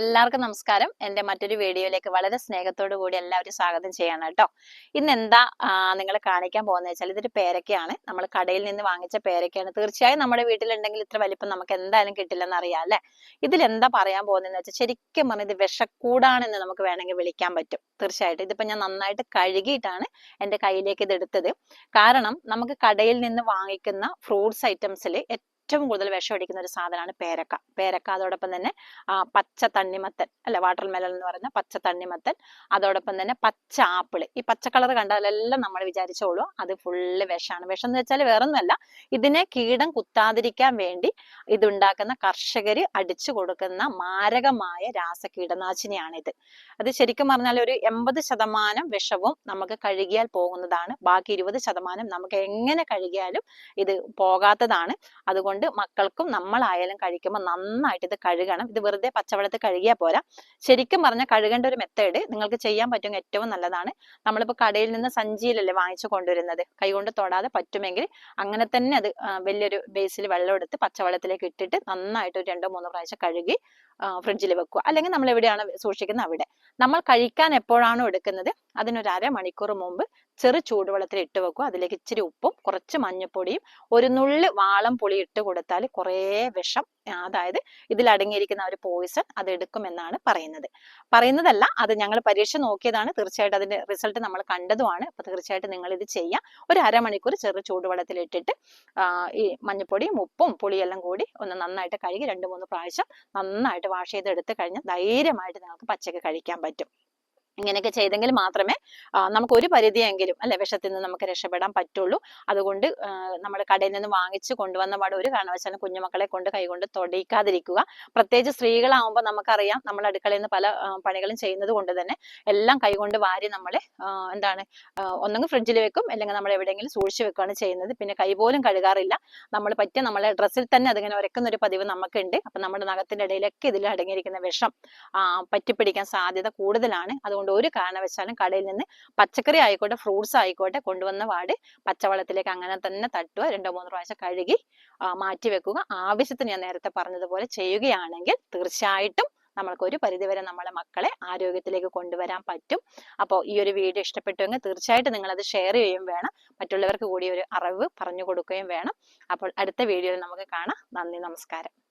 എല്ലാവർക്കും നമസ്കാരം. എന്റെ മറ്റൊരു വീഡിയോയിലേക്ക് വളരെ സ്നേഹത്തോടു കൂടി എല്ലാവരും സ്വാഗതം ചെയ്യണം കേട്ടോ. ഇന്ന് എന്താ നിങ്ങൾ കാണിക്കാൻ പോകുന്നത് വെച്ചാൽ ഇതൊരു പേരക്കയാണ്. നമ്മൾ കടയിൽ നിന്ന് വാങ്ങിച്ച പേരക്കയാണ്. തീർച്ചയായും നമ്മുടെ വീട്ടിലുണ്ടെങ്കിൽ ഇത്ര വലിപ്പം നമുക്ക് എന്തായാലും കിട്ടില്ലെന്ന് അറിയാം അല്ലെ? ഇതിൽ എന്താ പറയാൻ പോകുന്നതെന്ന് വെച്ചാൽ ശരിക്കും പറഞ്ഞത് വിഷക്കൂടാണെന്ന് നമുക്ക് വേണമെങ്കിൽ വിളിക്കാൻ പറ്റും. തീർച്ചയായിട്ടും. ഇതിപ്പോ ഞാൻ നന്നായിട്ട് കഴുകിയിട്ടാണ് എന്റെ കയ്യിലേക്ക് ഇത് എടുത്തത്. കാരണം നമുക്ക് കടയിൽ നിന്ന് വാങ്ങിക്കുന്ന ഫ്രൂട്ട്സ് ഐറ്റംസിൽ ഏറ്റവും കൂടുതൽ വിഷം അടിക്കുന്ന ഒരു സാധനമാണ് പേരക്ക. പേരക്ക അതോടൊപ്പം തന്നെ പച്ച തണ്ണിമത്തൻ അല്ലെ വാട്ടർ മെലൺ എന്ന് പറയുന്ന പച്ച തണ്ണിമത്തൻ അതോടൊപ്പം തന്നെ പച്ച ആപ്പിൾ ഈ പച്ച കളർ കണ്ടാലെല്ലാം നമ്മൾ വിചാരിച്ചോളൂ അത് ഫുള്ള് വിഷമാണ് വിഷം എന്ന് വെച്ചാൽ വേറൊന്നുമല്ല ഇതിനെ കീടം കുത്താതിരിക്കാൻ വേണ്ടി ഇതുണ്ടാക്കുന്ന കർഷകർ അടിച്ചു കൊടുക്കുന്ന മാരകമായ രാസ കീടനാശിനിയാണിത് അത് ശരിക്കും പറഞ്ഞാൽ ഒരു എൺപത് ശതമാനം വിഷവും നമുക്ക് കഴുകിയാൽ പോകുന്നതാണ്. ബാക്കി ഇരുപത് ശതമാനം നമുക്ക് എങ്ങനെ കഴുകിയാലും ഇത് പോകാത്തതാണ്. അതുകൊണ്ട് മക്കൾക്കും നമ്മളായാലും കഴിക്കുമ്പോൾ നന്നായിട്ട് ഇത് കഴുകണം. ഇത് വെറുതെ പച്ചവെള്ളത്തിൽ കഴുകിയാൽ പോരാ. ശരിക്കും പറഞ്ഞാൽ കഴുകേണ്ട ഒരു മെത്തേഡ് നിങ്ങൾക്ക് ചെയ്യാൻ പറ്റും ഏറ്റവും നല്ലതാണ്. നമ്മളിപ്പോൾ കടയിൽ നിന്ന് സഞ്ചിയിലല്ലേ വാങ്ങിച്ചു കൊണ്ടുവരുന്നത്? കൈകൊണ്ട് തൊടാതെ പറ്റുമെങ്കിൽ അങ്ങനെ തന്നെ അത് വലിയൊരു ബേസിൽ വെള്ളം എടുത്ത് പച്ചവെള്ളത്തിലേക്ക് ഇട്ടിട്ട് നന്നായിട്ട് ഒരു രണ്ടോ മൂന്നോ പ്രാവശ്യം കഴുകി ഫ്രിഡ്ജിൽ വെക്കുക. അല്ലെങ്കിൽ നമ്മൾ എവിടെയാണ് സൂക്ഷിക്കുന്നത് അവിടെ. നമ്മൾ കഴിക്കാൻ എപ്പോഴാണോ എടുക്കുന്നത്? അതിനൊരു അരമണിക്കൂർ മുമ്പ് ചെറു ചൂടുവെള്ളത്തിൽ ഇട്ട് വെക്കും. അതിലേക്ക് ഇച്ചിരി ഉപ്പും കുറച്ച് മഞ്ഞൾപ്പൊടിയും ഒരു നുള്ള് വാളം പുളി ഇട്ട് കൊടുത്താൽ കുറേ വിഷം അതായത് ഇതിൽ അടങ്ങിയിരിക്കുന്ന ഒരു പോയിസൺ അത് എടുക്കുമെന്നാണ് പറയുന്നത്. പറയുന്നതല്ല അത് ഞങ്ങൾ പരീക്ഷ നോക്കിയതാണ്. തീർച്ചയായിട്ടും അതിന്റെ റിസൾട്ട് നമ്മൾ കണ്ടതുമാണ്. അപ്പൊ തീർച്ചയായിട്ടും നിങ്ങൾ ഇത് ചെയ്യാം. ഒരു അരമണിക്കൂർ ചെറു ചൂടുവെള്ളത്തിൽ ഇട്ടിട്ട് ഈ മഞ്ഞൾപ്പൊടിയും ഉപ്പും പുളിയെല്ലാം കൂടി ഒന്ന് നന്നായിട്ട് കഴുകി രണ്ട് മൂന്ന് പ്രാവശ്യം നന്നായിട്ട് വാഷ് ചെയ്ത് എടുത്തു കഴിഞ്ഞാൽ ധൈര്യമായിട്ട് നിങ്ങൾക്ക് പച്ചക്ക് കഴിക്കാൻ പറ്റും. ഇങ്ങനെയൊക്കെ ചെയ്തെങ്കിൽ മാത്രമേ നമുക്ക് ഒരു പരിധിയെങ്കിലും അല്ലെ വിഷത്തിൽ നിന്ന് നമുക്ക് രക്ഷപ്പെടാൻ പറ്റുള്ളൂ. അതുകൊണ്ട് നമ്മൾ കടയിൽ നിന്ന് വാങ്ങിച്ചു കൊണ്ടുവന്ന പാട് ഒരു കാരണവശാലും കുഞ്ഞുമക്കളെ കൊണ്ട് കൈകൊണ്ട് തൊടിയിക്കാതിരിക്കുക. പ്രത്യേകിച്ച് സ്ത്രീകളാവുമ്പോൾ നമുക്കറിയാം നമ്മൾ അടുക്കളയിൽ നിന്ന് പല പണികളും ചെയ്യുന്നത് കൊണ്ട് തന്നെ എല്ലാം കൈകൊണ്ട് വാരി നമ്മൾ എന്താണ് ഒന്നെങ്കിൽ ഫ്രിഡ്ജിൽ വെക്കും അല്ലെങ്കിൽ നമ്മൾ എവിടെയെങ്കിലും സൂക്ഷിച്ചു വെക്കുകയാണ് ചെയ്യുന്നത്. പിന്നെ കൈ പോലും കഴുകാറില്ല. നമ്മൾ പറ്റിയ നമ്മളെ ഡ്രസ്സിൽ തന്നെ അതിങ്ങനെ ഉരക്കുന്ന ഒരു പതിവ് നമുക്കുണ്ട്. അപ്പം നമ്മുടെ നഖത്തിന്റെ ഇടയിലൊക്കെ ഇതിൽ അടങ്ങിയിരിക്കുന്ന വിഷം പറ്റിപ്പിടിക്കാൻ സാധ്യത കൂടുതലാണ്. അതുകൊണ്ട് ഒരു കാരണവശാലും കടയിൽ നിന്ന് പച്ചക്കറി ആയിക്കോട്ടെ ഫ്രൂട്ട്സ് ആയിക്കോട്ടെ കൊണ്ടുവന്ന വാട് പച്ചവെള്ളത്തിലേക്ക് അങ്ങനെ തന്നെ തട്ടുക രണ്ടോ മൂന്നോ പ്രാവശ്യം കഴുകി മാറ്റി വെക്കുക. ആവശ്യത്തിന് ഞാൻ നേരത്തെ പറഞ്ഞതുപോലെ ചെയ്യുകയാണെങ്കിൽ തീർച്ചയായിട്ടും നമ്മൾക്ക് ഒരു പരിധിവരെ നമ്മളെ മക്കളെ ആരോഗ്യത്തിലേക്ക് കൊണ്ടുവരാൻ പറ്റും. അപ്പോൾ ഈ ഒരു വീഡിയോ ഇഷ്ടപ്പെട്ടുവെങ്കിൽ തീർച്ചയായിട്ടും നിങ്ങൾ അത് ഷെയർ ചെയ്യുകയും വേണം. മറ്റുള്ളവർക്ക് കൂടി ഒരു അറിവ് പറഞ്ഞു കൊടുക്കുകയും വേണം. അപ്പോൾ അടുത്ത വീഡിയോയിൽ നമുക്ക് കാണാം. നന്ദി നമസ്കാരം.